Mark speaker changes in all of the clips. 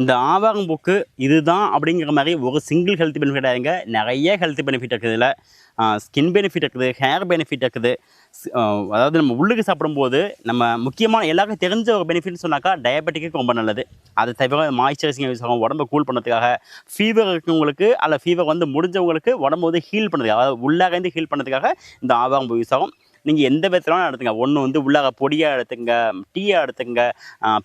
Speaker 1: இந்த ஆவாரம் பூக்கு இதுதான் அப்படிங்கிற மாதிரி ஒரு சிங்கிள் ஹெல்த் பெனிஃபிட் ஆகிங்க நிறைய ஹெல்த் பெனிஃபிட் இருக்குது இதில். ஸ்கின் பெனிஃபிட் இருக்குது ஹேர் பெனிஃபிட் இருக்குது. அதாவது நம்ம உள்ளுக்கு சாப்பிடும்போது நம்ம முக்கியமான எல்லாருக்கும் தெரிஞ்ச ஒரு பெனிஃபிட்னு சொன்னாக்கா டயபெட்டிக்கு ரொம்ப நல்லது. அது தவிர மாய்ச்சரைசிங் யூஸ் ஆகும் உடம்பை கூல் பண்ணதுக்காக. ஃபீவர் இருக்கவங்களுக்கு அல்ல ஃபீவர் வந்து முடிஞ்சவங்களுக்கு உடம்பு வந்து ஹீல் பண்ணுறதுக்காக அதாவது உள்ளாகந்து ஹீல் பண்ணுறதுக்காக இந்த ஆவாரம் பூ யூஸ் ஆகும். நீங்கள் எந்த விதத்திலும் எடுத்துங்க ஒன்று வந்து உள்ளாக பொடியாக எடுத்துங்க டீயாக எடுத்துங்க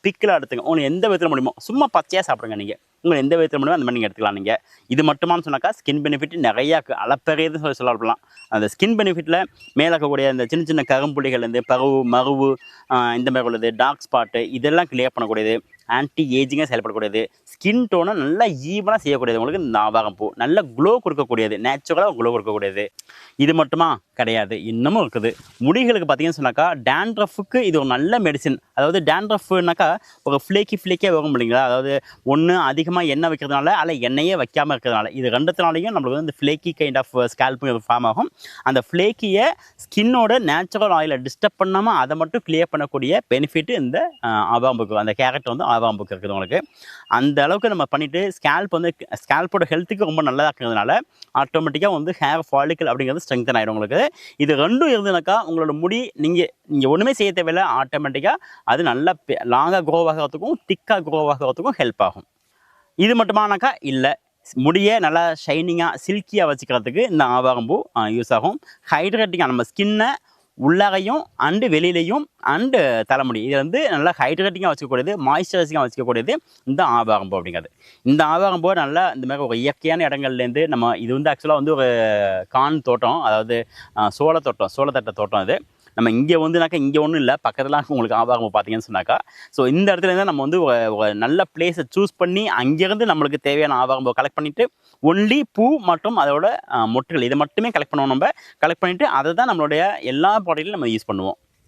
Speaker 1: பிக்கில் எடுத்துங்க. உங்களுக்கு எந்த விதத்தில் முடியுமோ சும்மா பச்சையாக சாப்பிடுங்க நீங்கள் உங்களுக்கு எந்த விதத்தில் முடியுமோ அந்த மாதிரி நீங்கள் எடுத்துக்கலாம் நீங்கள் இது மட்டுமான்னு சொன்னாக்கா ஸ்கின் பெனிஃபிட் நிறையா இருக்குது சொல்லி சொல்லலாம் அந்த ஸ்கின் பெனிஃபிட்டில் மேலே இருக்கக்கூடிய அந்த சின்ன சின்ன கரும்புள்ளிகள் வந்து பருவு மருவு இந்த மாதிரி உள்ளது டார்க் ஸ்பாட்டு இதெல்லாம் கிளியர் பண்ணக்கூடியது. ஆன்டி ஏஜிங்காக செயல்படக்கூடியது. ஸ்கின் டோனை நல்லா ஈவனாக செய்யக்கூடியது. உங்களுக்கு இந்த பூ நல்ல க்ளோ கொடுக்கக்கூடியது. நேச்சுரலாக க்ளோ கொடுக்கக்கூடியது. இது மட்டுமா? கிடையாது. இன்னமும் இருக்குது. முடிகளுக்கு பார்த்தீங்கன்னு சொன்னாக்கா டேண்ட்ரஃபுக்கு இது ஒரு நல்ல மெடிசின் அதாவது டேண்ட்ரஃப்னாக்கா ஒரு ஃப்ளேக்கி ஃப்ளேக்கே வரும் இல்லைங்களா? அதாவது ஒன்று அதிகமாக எண்ணெய் வைக்கிறதுனால அல்ல எண்ணெயே வைக்காமல் இருக்கிறதுனால. இது ரெண்டுத்தினாலையும் நம்மளுக்கு வந்து flaky kind of scalp form ஆகும். அந்த ஃப்ளேக்கியை ஸ்கின்னோட நேச்சுரல் ஆயிலை டிஸ்டர்ப் பண்ணாமல் அதை மட்டும் கிளியர் பண்ணக்கூடிய பெனிஃபிட் இந்த uh, ஆவாம்புக்கு அந்த கேரட் வந்து ஆவாம்புக்கு இருக்குது உங்களுக்கு. அந்த அளவுக்கு நம்ம பண்ணிவிட்டு ஸ்கேல்ப் வந்து ஸ்கேல்போட ஹெல்த்துக்கு ரொம்ப நல்லதாக்குறதுனால இருக்கிறதுனால ஆட்டோமேட்டிக்காக வந்து ஹேர் ஃபாலிக்கல் அப்படிங்கிறது ஸ்ட்ரெங்தன் ஆகிடும் உங்களுக்கு. இது ரெண்டும் இருந்ததுனாக்கா உங்களோட முடி நீங்கள் நீங்கள் ஒன்றுமே செய்ய தேவையில்லை. ஆட்டோமேட்டிக்காக அது நல்லா லாங்காக க்ரோ ஆகிறதுக்கும் திக்காக க்ரோ ஆகிறதுக்கும் ஹெல்ப் ஆகும். இது மட்டுமானாக்கா இல்லை முடியை நல்லா ஷைனிங்காக சில்கியாக வச்சுக்கிறதுக்கு இந்த ஆவாரம்பூ யூஸ் ஆகும். ஹைட்ரேட்டிங்காக நம்ம ஸ்கின்னை உள்ளாரையும் அண்டு வெளியிலையும் அண்டு தலைமுடி இது வந்து நல்லா ஹைட்ரேட்டிங்காக வச்சுக்கக்கூடியது மாய்ஸ்சரைசிங்காக வச்சுக்கக்கூடியது இந்த ஆவாரம்பூ அப்படிங்கிறது. இந்த ஆவாரம்பூ நல்லா இந்த மாதிரி ஒரு இயற்கையான இடங்கள்லேருந்து நம்ம இது வந்து ஆக்சுவலாக வந்து ஒரு கான் தோட்டம் அதாவது சோளத்தோட்டம் சோள தோட்டம் சோளத்தட்டை தோட்டம் இது. நம்ம இங்கே வந்துனாக்கா இங்கே ஒன்றும் இல்லை. பக்கத்தில் உங்களுக்கு ஆபாகம் பார்த்தீங்கன்னு சொன்னாக்கா ஸோ இந்த இடத்துலருந்து நம்ம வந்து நல்ல பிளேஸை சூஸ் பண்ணி அங்கேருந்து நம்மளுக்கு தேவையான ஆபாகம் கலெக்ட் பண்ணிவிட்டு ஒன்லி பூ மற்றும் அதோட மொட்டுகள் இதை மட்டுமே கலெக்ட் பண்ணுவோம் நம்ம. கலெக்ட் பண்ணிவிட்டு அதை தான் நம்மளுடைய எல்லா பாடலையும் நம்ம யூஸ் பண்ணுவோம்.